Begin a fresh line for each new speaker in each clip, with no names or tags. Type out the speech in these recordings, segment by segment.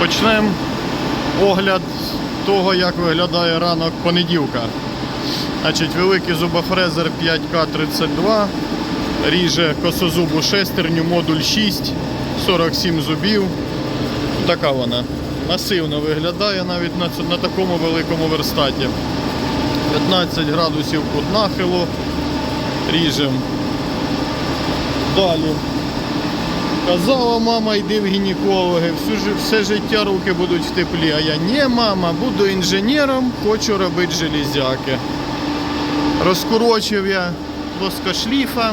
Почнемо огляд того, як виглядає ранок понеділка. Значить, великий зубофрезер 5К32, ріже косозубу шестерню, модуль 6, 47 зубів. Така вона. Масивно виглядає навіть на, на такому великому верстаті. 15 градусів кут нахилу. Ріжем. Далі. Казала мама, йди в гінекологи, жи- все життя руки будуть в теплі. А я ні, мама, буду інженером, хочу робити железяки. Розкорочив я плоскошліфа,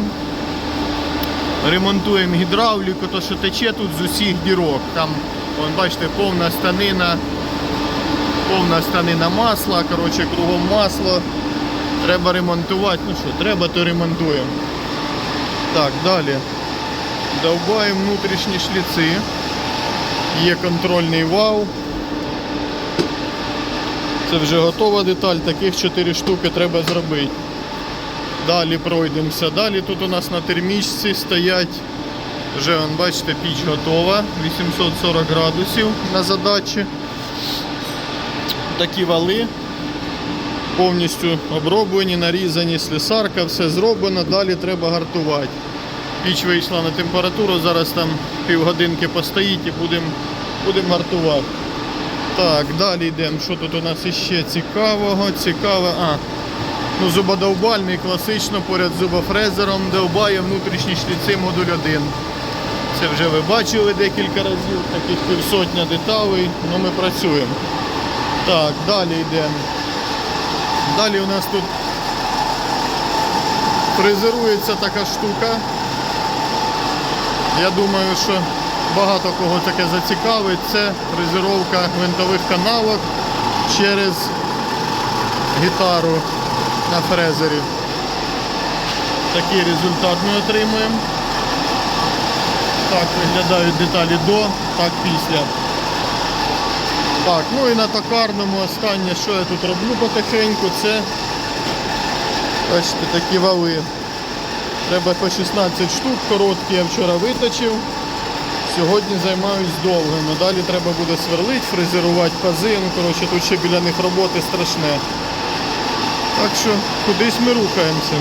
ремонтуємо гідравліку, то що тече тут з усіх дірок. Там, вон, бачите, повна станина, повна станина масла, коротше, кругом масло. Треба ремонтувати. Ну що, треба, то ремонтуємо. Так, далі. Довбаємо внутрішні шліци. Є контрольний вал. Це вже готова деталь, таких 4 штуки треба зробити. Далі пройдемося. Далі тут у нас на термічці стоять, вже бачите, піч готова, 840 градусів на задачі. Такі вали повністю оброблені, нарізані, слесарка, все зроблено, далі треба гартувати. Піч вийшла на температуру, зараз там півгодинки постоїть і будемо будем гартувати. Так, далі йдемо. Що тут у нас іще цікавого? Цікаве. А, ну зубодовбальний класично поряд з зубофрезером довбає внутрішні шліци модуль 1. Це вже ви бачили декілька разів, таких півсотня деталей, ну ми працюємо. Так, далі йдемо. Далі у нас тут фрезерується така штука. Я думаю, що багато кого таке зацікавить. Це фрезеровка гвинтових канавок через гітару на фрезері. Такий результат ми отримуємо. Так виглядають деталі до, так після. Так, ну і на токарному останнє, що я тут роблю потихеньку, це бачите, такі вали. Треба по 16 штук, короткі я вчора виточив. Сьогодні займаюсь довгими. Далі треба буде сверлити, фрезерувати пази. Ну, коротше, тут ще біля них роботи страшне. Так що кудись ми рухаємося.